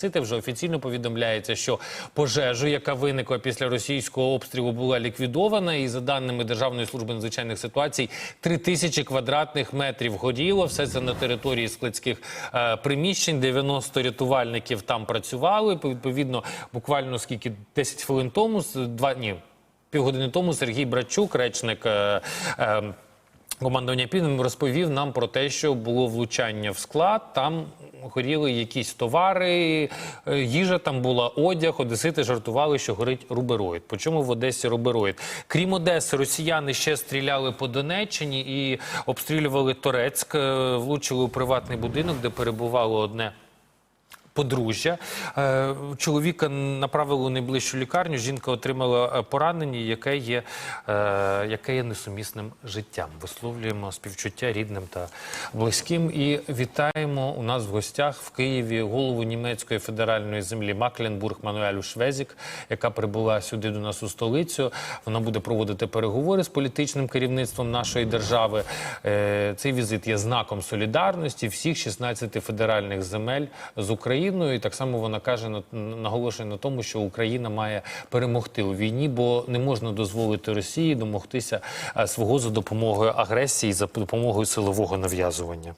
Це вже офіційно повідомляється, що пожежу, яка виникла після російського обстрілу, була ліквідована. І за даними Державної служби надзвичайних ситуацій, три тисячі квадратних метрів горіло. Все це на території складських е, приміщень. 90 рятувальників там працювали. Відповідно, буквально скільки 10 хвилин тому, два ні, півгодини тому Сергій Брачук, речник. Е, е, Командування Південь розповів нам про те, що було влучання в склад. Там горіли якісь товари, е, їжа там була одяг. Одесити жартували, що горить рубероїд. По чому в Одесі рубероїд? Крім Одеси, росіяни ще стріляли по Донеччині і обстрілювали Торецьк, е, влучили у приватний будинок, де перебувало одне. Подружжя Е, чоловіка направили у найближчу лікарню. Жінка отримала е, поранення, яке є, е, яке є несумісним життям. Висловлюємо співчуття рідним та близьким. І вітаємо у нас в гостях в Києві голову німецької федеральної землі Макленбург Мануелю Швезік, яка прибула сюди до нас у столицю. Вона буде проводити переговори з політичним керівництвом нашої держави. Цей візит є знаком солідарності всіх 16 федеральних земель з Україною. І так само вона каже на- наголошує на тому, що Україна має перемогти у війні, бо не можна дозволити Росії домогтися е, свого за допомогою агресії, за допомогою силового нав'язування.